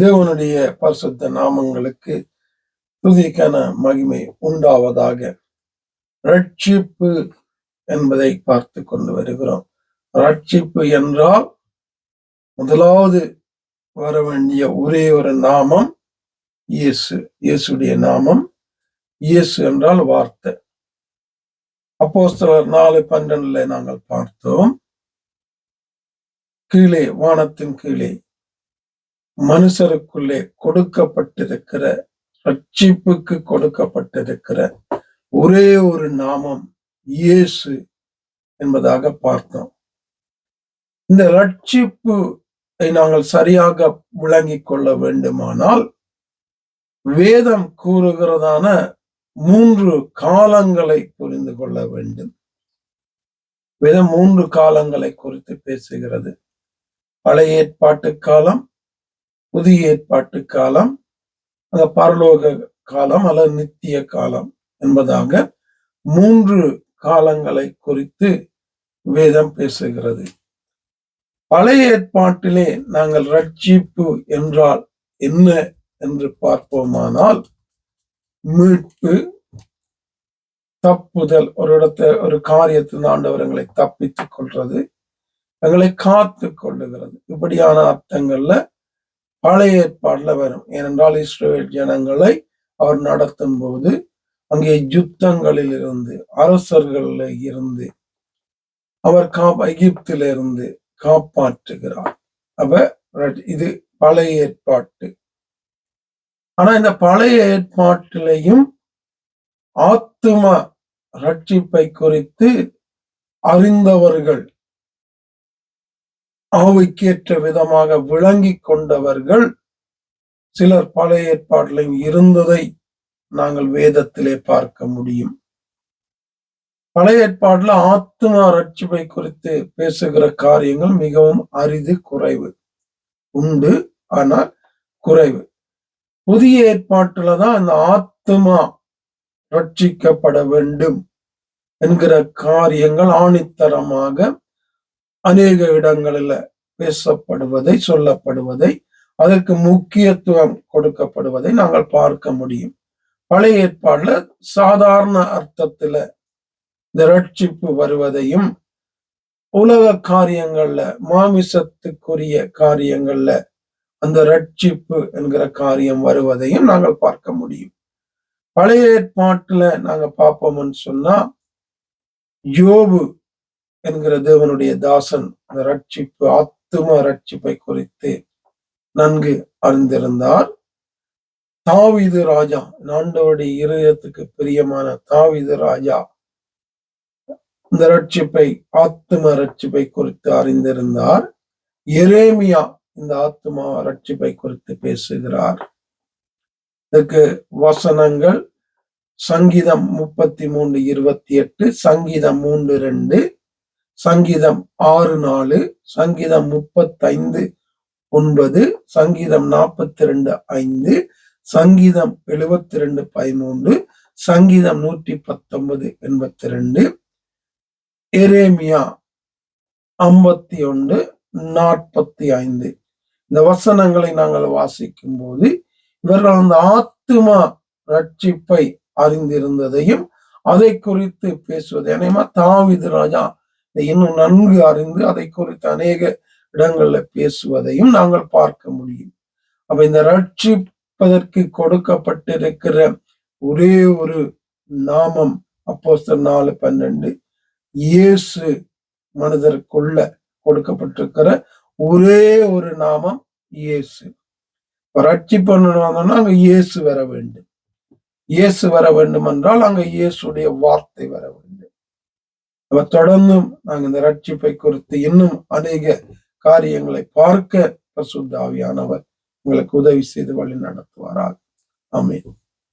தேவனுடைய பரிசுத்த நாமங்களுக்கு துதிக்கான மகிமை உண்டாவதாக. ரட்சிப்பு என்பதை பார்த்து கொண்டு வருகிறோம். ரட்சிப்பு என்றால் முதலாவது வர வேண்டிய ஒரே ஒரு நாமம் இயேசு இயேசுடைய நாமம். இயேசு என்றால் வார்த்தை. அப்போஸ்தலர் நாலு பன்னெண்டுல நாங்கள் பார்த்தோம். கீழே வானத்தின் கீழே மனுஷருக்குள்ளே கொடுக்கப்பட்டிருக்கிற ரட்சிப்புக்கு கொடுக்கப்பட்டிருக்கிற ஒரே ஒரு நாமம் இயேசு என்பதாக பார்த்தோம். இந்த ரட்சிப்பு நாங்கள் சரியாக விளங்கிக் கொள்ள வேண்டுமானால் வேதம் கூறுகிறதான மூன்று காலங்களை புரிந்து கொள்ள வேண்டும். வேதம் மூன்று காலங்களை குறித்து பேசுகிறது. பழைய ஏற்பாட்டு காலம் புதிய ஏற்பாட்டு காலம் அந்த பரலோக காலம் அல்லது நித்திய காலம் என்பதாக மூன்று காலங்களை குறித்து வேதம் பேசுகிறது. பழைய ஏற்பாட்டிலே நாங்கள் ரட்சிப்பு என்றால் என்ன என்று பார்ப்போமானால் மீட்பு தப்புதல் ஒரு இடத்தை ஒரு காரியத்தின் ஆண்டவரங்களை தப்பித்துக் கொள்றது எங்களை காத்து கொள்ளுகிறது. இப்படியான அர்த்தங்கள்ல பழைய ஏற்பாடுல வரும். ஏனென்றால் இஸ்ரேல் ஜனங்களை அவர் நடத்தும் போது அங்கே யுத்தங்களில் இருந்து அரசர்கள இருந்து அவர் கா எகிப்திலிருந்து காப்பாற்றுகிறார். அப்ப இது பழைய ஏற்பாட்டு. ஆனா இந்த பழைய ஏற்பாட்டிலையும் ஆத்தும ரட்சிப்பை குறித்து அறிந்தவர்கள் ஆவைக்கேற்ற விதமாக விளங்கி கொண்டவர்கள் சிலர் பழைய ஏற்பாட்டிலும் இருந்ததை நாங்கள் வேதத்திலே பார்க்க முடியும். பழைய ஏற்பாடுல ஆத்மா ரட்சிப்பை குறித்து பேசுகிற காரியங்கள் மிகவும் அரிது குறைவு. உண்டு ஆனால் குறைவு. புதிய ஏற்பாட்டுல தான் அந்த ஆத்மா ரட்சிக்கப்பட வேண்டும் என்கிற காரியங்கள் ஆணித்தரமாக அநேக இடங்களில் பேசப்படுவதை சொல்லப்படுவதை அதற்கு முக்கியத்துவம் கொடுக்கப்படுவதை நாங்கள் பார்க்க முடியும். பழைய ஏற்பாடுல சாதாரண அர்த்தத்துல இந்த ரட்சிப்பு வருவதையும் உலக காரியங்கள்ல மாமிசத்துக்குரிய காரியங்கள்ல அந்த ரட்சிப்பு என்கிற காரியம் வருவதையும் நாங்கள் பார்க்க முடியும். பழைய ஏற்பாட்டுல நாங்க பார்ப்போம்னு சொன்னா யோபு என்கிற தேவனுடைய தாசன். அந்த ரட்சிப்பு ஆத்தும ரட்சிப்பை குறித்து நன்கு அறிந்திருந்தார். தாவிது ராஜா நாண்டோடைய இருதயத்துக்கு பிரியமான தாவிது ராஜா இந்த ரட்சிப்பை ஆத்தும ரட்சிப்பை குறித்து அறிந்திருந்தார். எரேமியா இந்த ஆத்மா ரட்சிப்பை குறித்து பேசுகிறார். இதுக்கு வசனங்கள் சங்கீதம் முப்பத்தி மூன்று இருபத்தி எட்டு சங்கீதம் மூன்று ரெண்டு சங்கீதம் ஆறு நாலு சங்கீதம் முப்பத்தைந்து ஒன்பது சங்கீதம் நாற்பத்தி ரெண்டு ஐந்து சங்கீதம் எழுபத்தி ரெண்டு பதிமூன்று சங்கீதம் நூற்றி பத்தொன்பது எண்பத்தி ரெண்டு எரேமியா ஐம்பத்தி ஒன்று நாற்பத்தி ஐந்து இந்த வசனங்களை நாங்கள் வாசிக்கும் போது இவர்கள் அந்த ஆத்துமா ரட்சிப்பை அறிந்திருந்ததையும் அதை குறித்து பேசுவது. ஏன்னா தாவிது ராஜா இன்னும் நன்கு அறிந்து அதை குறித்து அநேக இடங்கள்ல பேசுவதையும் நாங்கள் பார்க்க முடியும். அப்ப இந்த ரட்சிப்பதற்கு கொடுக்கப்பட்டிருக்கிற ஒரே ஒரு நாமம் அப்போஸ்தர் நாலு பன்னெண்டு இயேசு மனிதருக்குள்ள கொடுக்கப்பட்டிருக்கிற ஒரே ஒரு நாமம் இயேசு. ரட்சிப்பு அங்க இயேசு வர வேண்டும். இயேசு வர வேண்டும் என்றால் அங்க இயேசுடைய வார்த்தை வர வேண்டும். அவர் தொடர்ந்தும் நாங்க இந்த ரட்சிப்பை குறித்து இன்னும் அநேக காரியங்களை பார்க்க பசுத்தாவியானவர் உங்களுக்கு உதவி செய்து வழி நடத்துவாராக. ஆமீன்.